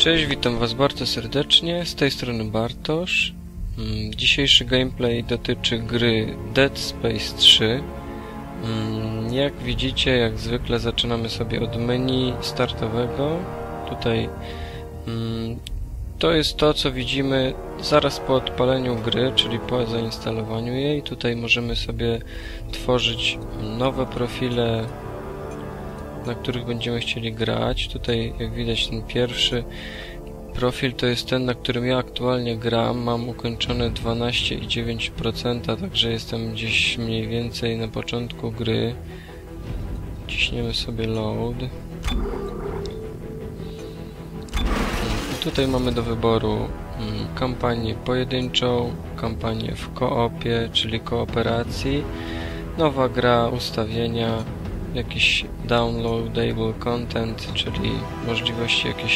Cześć, witam Was bardzo serdecznie. Z tej strony Bartosz. Mm, Dzisiejszy gameplay dotyczy gry Dead Space 3. Mm, Jak widzicie, jak zwykle zaczynamy sobie od menu startowego. Tutaj mm, to jest to, co widzimy zaraz po odpaleniu gry, czyli po zainstalowaniu jej. Tutaj możemy sobie tworzyć nowe profile na których będziemy chcieli grać. Tutaj jak widać ten pierwszy profil to jest ten, na którym ja aktualnie gram. Mam ukończone 12,9%, także jestem gdzieś mniej więcej na początku gry. Ciśniemy sobie load. I tutaj mamy do wyboru mm, kampanię pojedynczą, kampanię w koopie, czyli kooperacji, nowa gra, ustawienia, jakiś downloadable content, czyli możliwości jakieś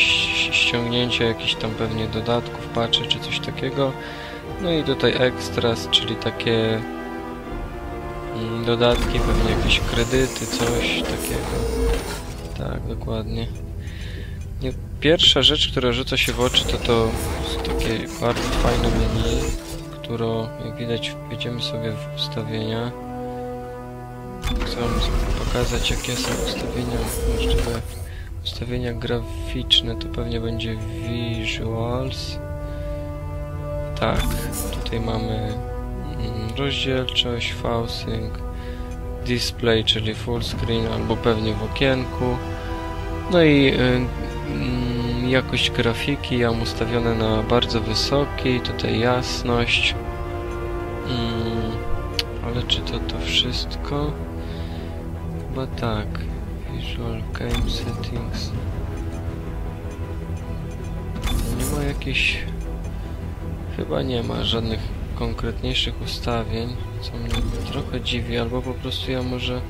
ściągnięcia jakichś tam pewnie dodatków, patchy czy coś takiego. No i tutaj extras, czyli takie mm, dodatki, pewnie jakieś kredyty, coś takiego. Tak, dokładnie. Nie, Pierwsza rzecz, która rzuca się w oczy, to to takie bardzo fajne menu, które jak widać wejdziemy sobie w ustawienia. Chcę pokazać jakie są ustawienia możliwe. Ustawienia graficzne to pewnie będzie Visuals. Tak, tutaj mamy mm, rozdzielczość, Fausing, Display, czyli full screen albo pewnie w okienku. No i y, mm, jakość grafiki ja mam ustawione na bardzo wysoki, tutaj jasność. Mm, ale czy to to wszystko? Chyba tak. Visual Game Settings. Nie ma jakichś... Chyba nie ma żadnych konkretniejszych ustawień, co mnie trochę dziwi, albo po prostu ja może...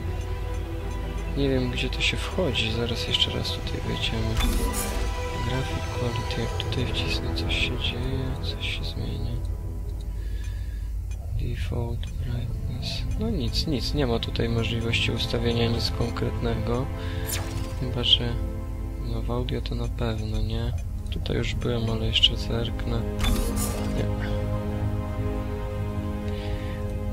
Nie wiem gdzie to się wchodzi, zaraz jeszcze raz tutaj wejdziemy. Graphic Quality, jak tutaj wcisnę coś się dzieje, coś się zmienia. Default Brightness. No nic, nic, nie ma tutaj możliwości ustawienia nic konkretnego. Chyba, że no w audio to na pewno, nie? Tutaj już byłem, ale jeszcze zerknę. Nie.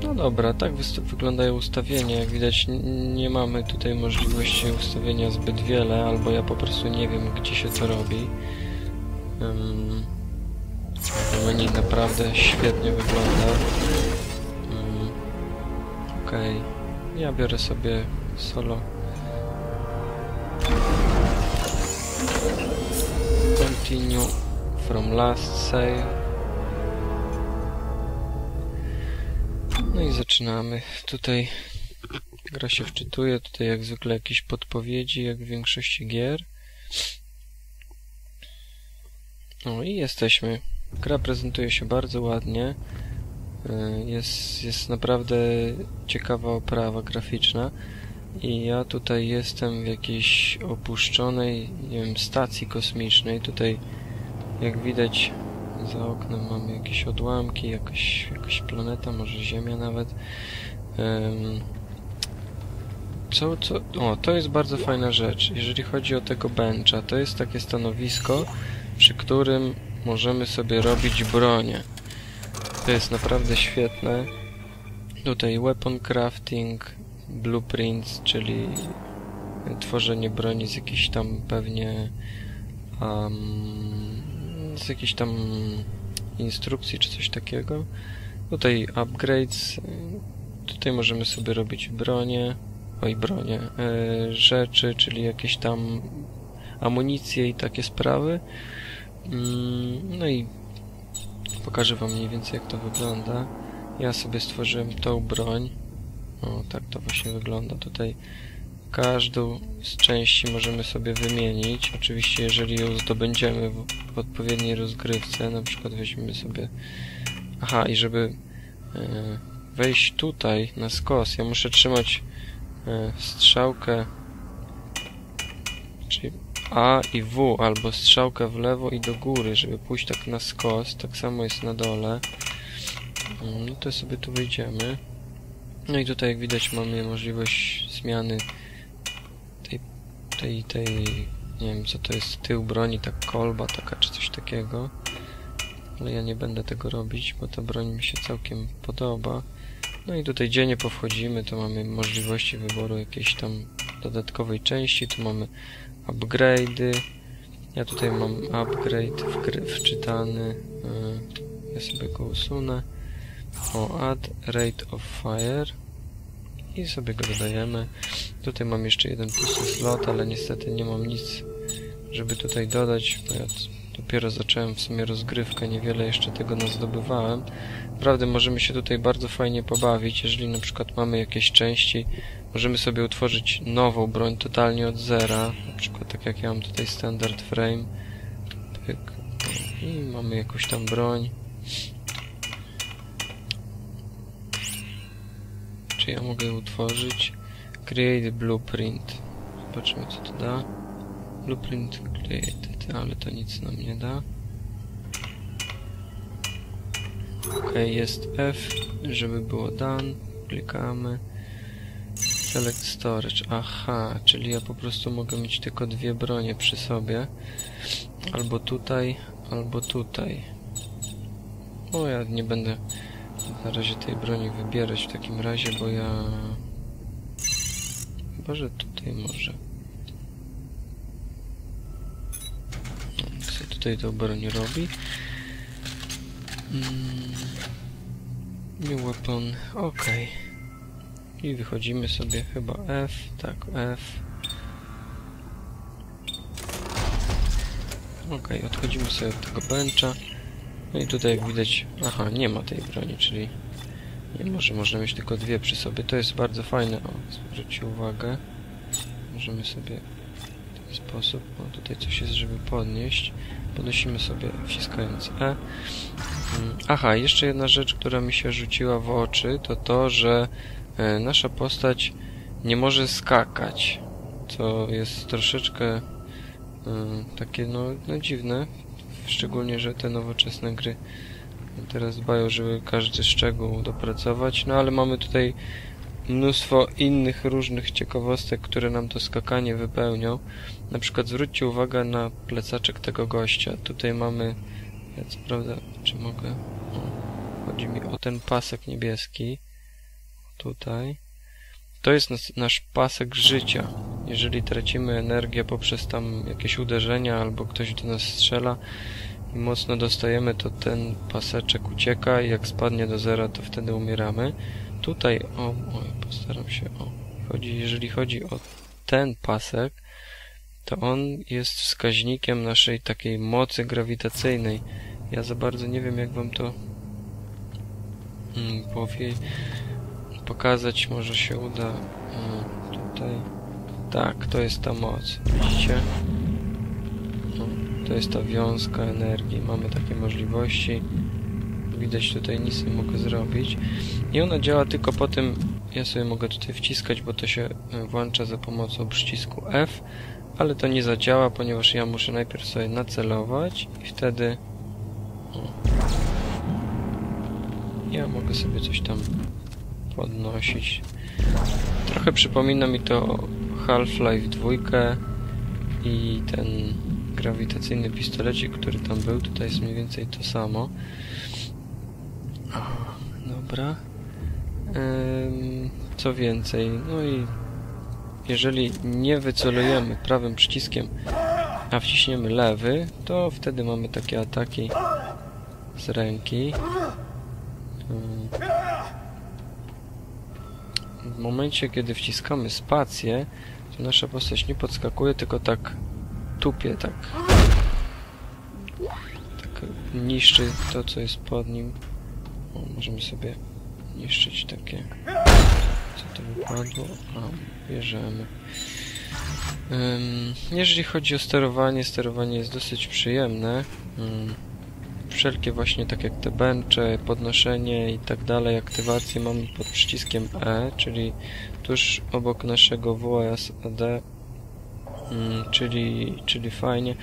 No dobra, tak wyglądają ustawienia. Jak widać nie mamy tutaj możliwości ustawienia zbyt wiele, albo ja po prostu nie wiem, gdzie się to robi. Um, menu naprawdę świetnie wygląda. Okej, ja biorę sobie solo. Continue from last save. No i zaczynamy. Tutaj gra się wczytuje, tutaj jak zwykle jakieś podpowiedzi, jak w większości gier. No i jesteśmy. Gra prezentuje się bardzo ładnie. Y, Jest, jest naprawdę ciekawa oprawa graficzna. I ja tutaj jestem w jakiejś opuszczonej, nie wiem, stacji kosmicznej. Tutaj, jak widać, za oknem mamy jakieś odłamki, jakaś, jakaś planeta, może Ziemia nawet. Co, co? O, to jest bardzo fajna rzecz. Jeżeli chodzi o tego bencha, to jest takie stanowisko, przy którym możemy sobie robić bronię. To jest naprawdę świetne. Tutaj weapon crafting, blueprints, czyli tworzenie broni z jakichś tam pewnie um, z jakichś tam instrukcji czy coś takiego. Tutaj upgrades. Tutaj możemy sobie robić bronię, oj bronię, e, rzeczy, czyli jakieś tam amunicje i takie sprawy. Mm, No i pokażę wam mniej więcej jak to wygląda. Ja sobie stworzyłem tą broń. O, tak to właśnie wygląda. Tutaj każdą z części możemy sobie wymienić. Oczywiście jeżeli ją zdobędziemy w, w odpowiedniej rozgrywce, na przykład weźmiemy sobie... Aha, i żeby e, wejść tutaj na skos, ja muszę trzymać e, strzałkę czyli A i W, albo strzałkę w lewo i do góry, żeby pójść tak na skos. Tak samo jest na dole. Mm, No to sobie tu wyjdziemy. No i tutaj jak widać mamy możliwość zmiany tej, tej, tej Nie wiem co to jest tył broni, tak kolba taka czy coś takiego. Ale ja nie będę tego robić, bo ta broń mi się całkiem podoba. No i tutaj gdzie nie powchodzimy, to mamy możliwości wyboru jakiejś tam dodatkowej części. Tu mamy upgrade'y. Ja tutaj mam upgrade wczytany. Yy, Ja sobie go usunę. O, add rate of fire. I sobie go dodajemy. Tutaj mam jeszcze jeden pusty slot, ale niestety nie mam nic, żeby tutaj dodać, bo ja dopiero zacząłem w sumie rozgrywkę, niewiele jeszcze tego nazdobywałem. Naprawdę możemy się tutaj bardzo fajnie pobawić, jeżeli na przykład mamy jakieś części, możemy sobie utworzyć nową broń totalnie od zera, na przykład tak jak ja mam tutaj standard frame. Tyk. I mamy jakąś tam broń. Czy ja mogę utworzyć? Create blueprint. Zobaczymy co to da. Blueprint created, ale to nic nam nie da. Ok, jest F, żeby było done. Klikamy. Select storage. Aha, czyli ja po prostu mogę mieć tylko dwie bronie przy sobie. Albo tutaj, albo tutaj. O, ja nie będę na razie tej broni wybierać w takim razie, bo ja... Chyba, że tutaj może. No, Co tutaj tą broń robi? Mm. New weapon, ok. I wychodzimy sobie chyba F, tak, F. Ok, odchodzimy sobie od tego bencha. No i tutaj jak widać, aha, nie ma tej broni, czyli nie może, można mieć tylko dwie przy sobie. To jest bardzo fajne. O, zwróćcie uwagę. Możemy sobie sposób, o tutaj coś jest, żeby podnieść. Podnosimy sobie wciskając E. Mm, Aha, jeszcze jedna rzecz, która mi się rzuciła w oczy, to to, że e, nasza postać nie może skakać. Co jest troszeczkę e, takie no, no dziwne. Szczególnie, że te nowoczesne gry teraz dbają, żeby każdy szczegół dopracować. No ale mamy tutaj mnóstwo innych różnych ciekawostek, które nam to skakanie wypełnią. Na przykład zwróćcie uwagę na plecaczek tego gościa. Tutaj mamy, ja co prawda, czy mogę? Chodzi mi o ten pasek niebieski. Tutaj. To jest nas, nasz pasek życia. Jeżeli tracimy energię poprzez tam jakieś uderzenia albo ktoś do nas strzela i mocno dostajemy, to ten paseczek ucieka i jak spadnie do zera, to wtedy umieramy. Tutaj, o, oj, postaram się, o, chodzi, jeżeli chodzi o ten pasek, to on jest wskaźnikiem naszej takiej mocy grawitacyjnej. Ja za bardzo nie wiem, jak wam to mm, powie, pokazać, może się uda mm, tutaj. Tak, to jest ta moc, widzicie? No, to jest ta wiązka energii, mamy takie możliwości. Widać tutaj nic nie mogę zrobić. I ona działa tylko po tym, ja sobie mogę tutaj wciskać, bo to się e, włącza za pomocą przycisku F, ale to nie zadziała, ponieważ ja muszę najpierw sobie nacelować i wtedy ja mogę sobie coś tam podnosić. Trochę przypomina mi to Half-Life 2 i ten grawitacyjny pistolecik, który tam był. Tutaj jest mniej więcej to samo. Dobra. Co więcej, no i jeżeli nie wycelujemy prawym przyciskiem, a wciśniemy lewy, to wtedy mamy takie ataki z ręki. W momencie, kiedy wciskamy spację, to nasza postać nie podskakuje, tylko tak tupie, tak tak niszczy to, co jest pod nim. O, możemy sobie niszczyć takie... Co to wypadło? A, bierzemy. Ym, jeżeli chodzi o sterowanie, sterowanie jest dosyć przyjemne. Ym, wszelkie właśnie tak jak te bencze, podnoszenie i tak dalej, aktywacje mamy pod przyciskiem E, czyli tuż obok naszego WASD, mm, czyli, czyli fajnie.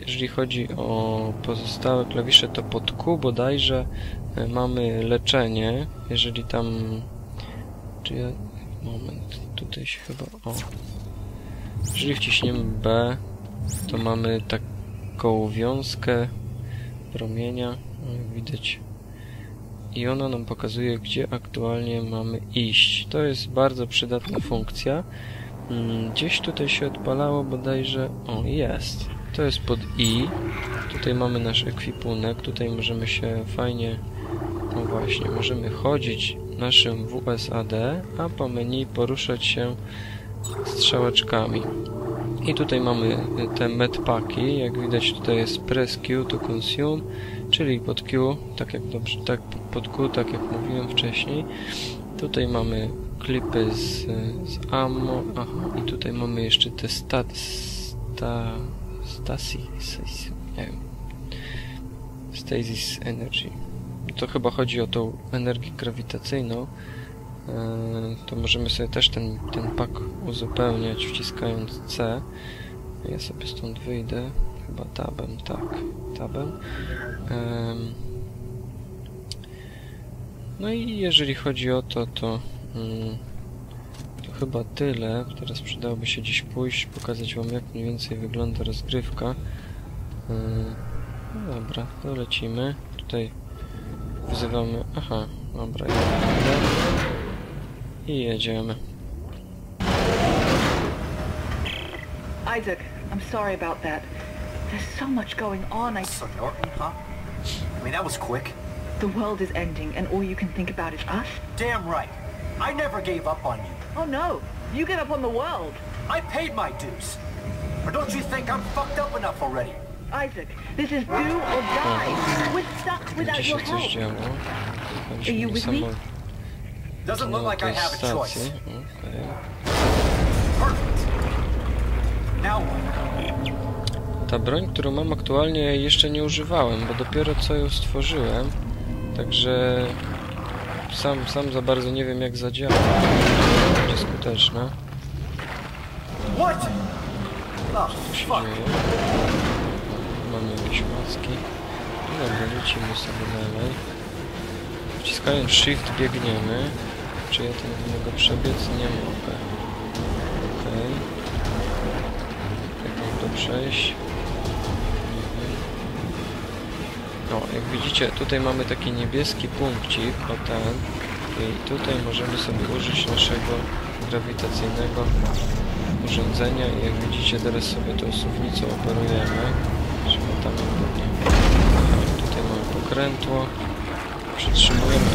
Jeżeli chodzi o pozostałe klawisze, to pod Q bodajże e, mamy leczenie. Jeżeli tam... Czy ja... Moment, tutaj się chyba... O. Jeżeli wciśniemy B, to mamy taką wiązkę promienia, jak widać. I ona nam pokazuje, gdzie aktualnie mamy iść. To jest bardzo przydatna funkcja. Mm, Gdzieś tutaj się odpalało bodajże... O, jest. To jest pod I. Tutaj mamy nasz ekwipunek. Tutaj możemy się fajnie... No właśnie, możemy chodzić naszym WSAD, a po menu poruszać się strzałeczkami. I tutaj mamy te medpaki. Jak widać tutaj jest press Q to consume, czyli pod Q, tak jak dobrze, tak pod Q, tak jak mówiłem wcześniej. Tutaj mamy klipy z, z ammo. Aha, i tutaj mamy jeszcze te stat, sta, stasi, stasi, nie wiem. Stasis Energy. To chyba chodzi o tą energię grawitacyjną. Eee, To możemy sobie też ten, ten pak uzupełniać wciskając C. Ja sobie stąd wyjdę. Chyba tabem, tak. Tabem. Em, No i jeżeli chodzi o to, to, mm, to chyba tyle. Teraz przydałoby się gdzieś pójść, pokazać wam jak mniej więcej wygląda rozgrywka. Ym, No dobra, to lecimy. Tutaj wzywamy... Aha, dobra. I jedziemy. Isaac, I'm sorry about that. There's so much going on. I So Norton, huh? I mean, that was quick. the world is ending and all you can think about is us? Damn right. I never gave up on you. Oh no. You get up on the world. I paid my dues. Or don't you think I'm fucked up enough already? Isaac, this is do or die. We're stuck without your help. Are you with me? Doesn't look like I have a choice. Perfect. Now what? Ta broń, którą mam aktualnie jeszcze nie używałem, bo dopiero co ją stworzyłem. Także sam, sam za bardzo nie wiem jak zadziała. Będzie? Oh, Co się fuck. dzieje? Mamy jakieś macki. No Dobra, lecimy sobie dalej. Wciskając shift biegniemy. Czy ja ten mogę przebiec? Nie mogę. Okej. Jak mam to przejść? Nie wiem. O, jak widzicie, tutaj mamy taki niebieski punkcik, o ten. I tutaj możemy sobie użyć naszego grawitacyjnego urządzenia i jak widzicie teraz sobie tą suwnicą operujemy. Tam tutaj mamy pokrętło. Przytrzymujemy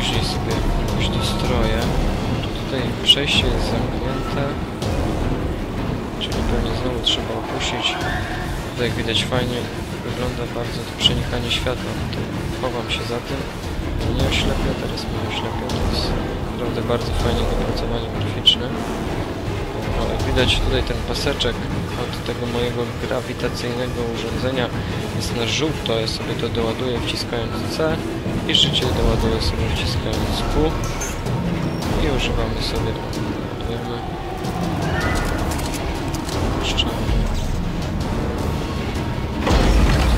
później sobie jakoś dostroję. Tu tutaj przejście jest zamknięte. Czyli pewnie znowu trzeba opuścić. Tutaj jak widać fajnie wygląda bardzo to przenikanie światła. Tutaj chowam się za tym. Nie oślepia, teraz mnie oślepia. To jest naprawdę bardzo fajnie dopracowanie graficzne. No, jak widać tutaj ten paseczek od tego mojego grawitacyjnego urządzenia jest na żółto, ja sobie to doładuję wciskając C i życie doładuję sobie wciskając pół i używamy sobie dwoma szczęścia.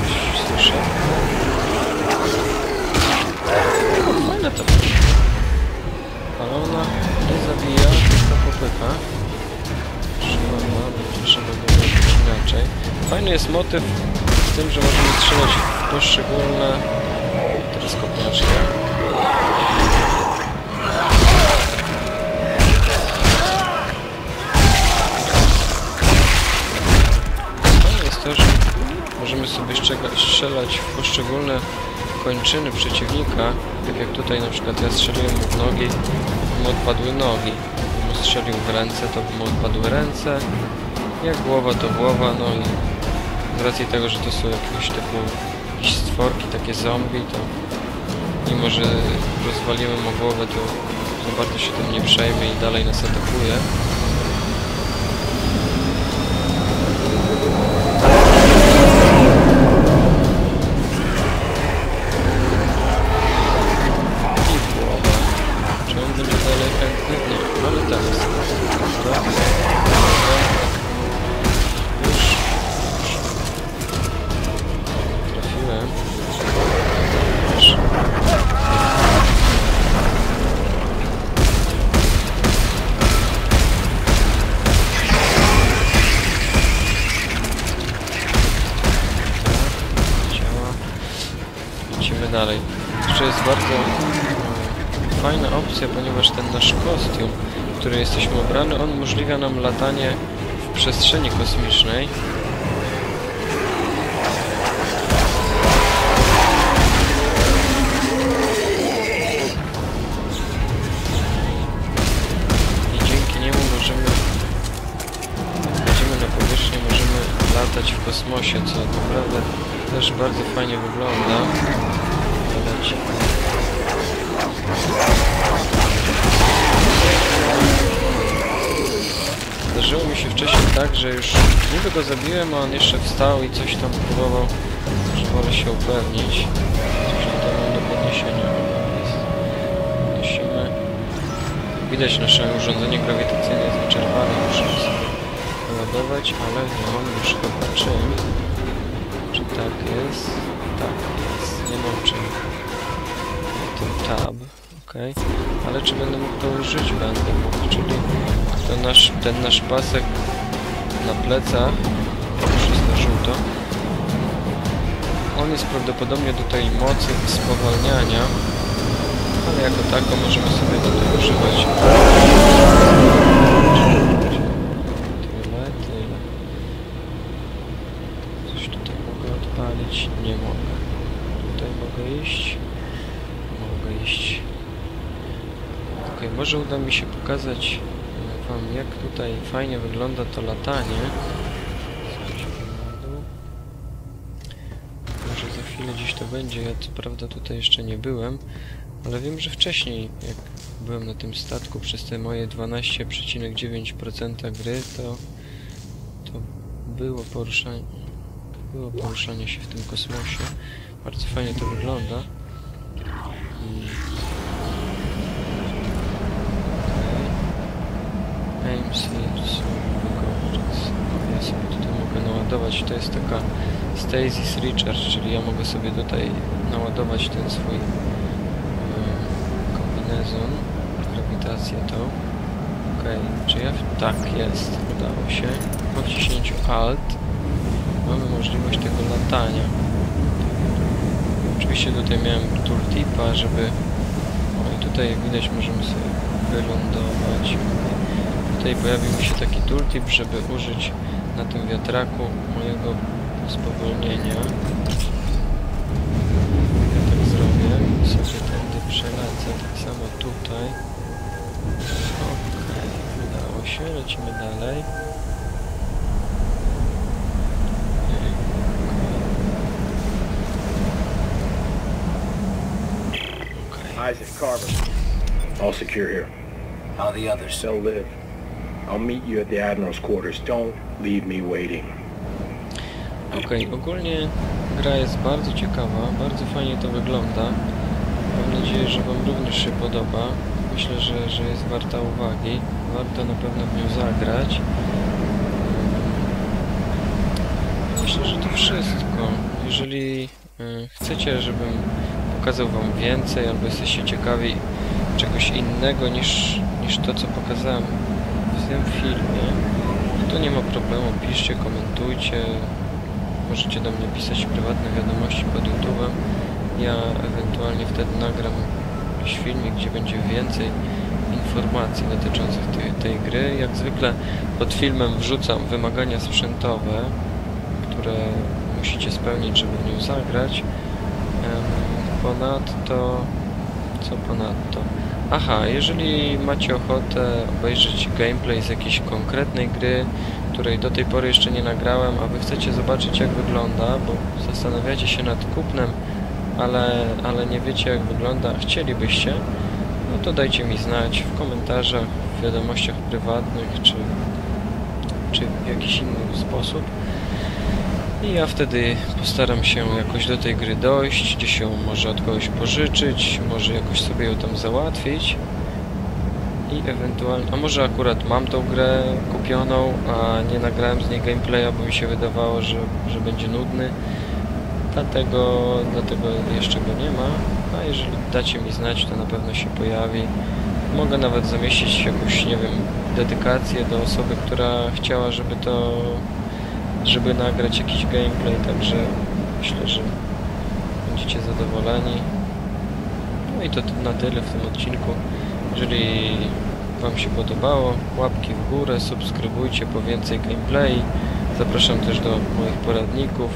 Coś słyszę. Fajne to Palona nie zabija, tylko popycha. Trzeba ma, będzie trzeba było inaczej. Fajny jest motyw z tym, że możemy strzelać w poszczególne strzelać w poszczególne kończyny przeciwnika, tak jak tutaj na przykład ja strzeliłem w nogi, mu odpadły nogi. Mu strzelił w ręce, to mu odpadły ręce. Jak głowa, to głowa, no i z racji tego, że to są jakieś typu jakieś stworki, takie zombie, to mimo, że rozwalimy mu głowę, to za bardzo się tym nie przejmie i dalej nas atakuje. Bardzo fajna opcja, ponieważ ten nasz kostium, w który jesteśmy ubrany, on umożliwia nam latanie w przestrzeni kosmicznej. I dzięki niemu możemy, będziemy na powierzchni, możemy latać w kosmosie, co naprawdę też bardzo fajnie wygląda. Zdarzyło mi się wcześniej tak, że już niby go zabiłem, a on jeszcze wstał i coś tam próbował, że wolę się upewnić. Coś tutaj mam do podniesienia. Podnosimy. Widać nasze urządzenie grawitacyjne jest wyczerpane, muszę sobie ładować, ale nie mam już chyba czym. Czy tak jest? Tak jest. Nie mam czym. Tab. ok. Ale czy będę mógł to użyć? Będę mógł, czyli ten nasz, ten nasz pasek na plecach, na żółto, on jest prawdopodobnie do tej mocy spowalniania, ale jako tako możemy sobie do tego używać. Mogę? Nie mogę. Tutaj mogę iść. Ok, może uda mi się pokazać e, Wam jak tutaj fajnie wygląda to latanie. Może za chwilę gdzieś to będzie. Ja co prawda tutaj jeszcze nie byłem, ale wiem, że wcześniej jak byłem na tym statku przez te moje 12,9% gry, to, to było poruszanie było poruszanie się w tym kosmosie. Bardzo fajnie to wygląda. Aim seals. Ja sobie tutaj mogę naładować. To jest taka Stasis Recharge, czyli ja mogę sobie tutaj naładować ten swój kombinezon. Grawitację to. Okej, czy ja... Tak, jest. Udało się. Po wciśnięciu Alt mamy możliwość tego latania. Oczywiście tutaj miałem tooltipa, żeby... O i tutaj jak widać możemy sobie wylądować. Tutaj pojawił mi się taki tooltip, żeby użyć na tym wiatraku mojego spowolnienia. Ja tak zrobię. Sobie tędy przelecę, tak samo tutaj. Okej, udało się, lecimy dalej. Okej. Isaac Carver. All secure here. How are the others? They'll live. I'll meet you at the Admiral's quarters. Don't leave me waiting. Okej, ogólnie gra jest bardzo ciekawa, bardzo fajnie to wygląda. Mam nadzieję, że Wam również się podoba. Myślę, że, że jest warta uwagi. Warto na pewno w nią zagrać. Myślę, że to wszystko. Jeżeli y, chcecie, żebym pokazał Wam więcej, albo jesteście ciekawi czegoś innego niż, niż to, co pokazałem w tym filmie, no to nie ma problemu. Piszcie, komentujcie, możecie do mnie pisać prywatne wiadomości pod YouTube'em. Ja ewentualnie wtedy nagram jakiś filmik, gdzie będzie więcej informacji dotyczących tej, tej gry. Jak zwykle pod filmem wrzucam wymagania sprzętowe, które musicie spełnić, żeby w nią zagrać. Ponadto... Co ponadto? Aha, jeżeli macie ochotę obejrzeć gameplay z jakiejś konkretnej gry, której do tej pory jeszcze nie nagrałem, a wy chcecie zobaczyć jak wygląda, bo zastanawiacie się nad kupnem, ale, ale nie wiecie jak wygląda, a chcielibyście, no to dajcie mi znać w komentarzach, w wiadomościach prywatnych, czy, czy w jakiś inny sposób. I ja wtedy postaram się jakoś do tej gry dojść, gdzieś ją może od kogoś pożyczyć, może jakoś sobie ją tam załatwić. I ewentualnie, a może akurat mam tą grę kupioną, a nie nagrałem z niej gameplaya, bo mi się wydawało, że, że będzie nudny. Dlatego, dlatego jeszcze go nie ma. A jeżeli dacie mi znać, to na pewno się pojawi. Mogę nawet zamieścić jakąś, nie wiem, dedykację do osoby, która chciała, żeby to żeby nagrać jakiś gameplay, także myślę, że będziecie zadowoleni. No i to na tyle w tym odcinku. Jeżeli Wam się podobało, łapki w górę, subskrybujcie po więcej gameplay. Zapraszam też do moich poradników.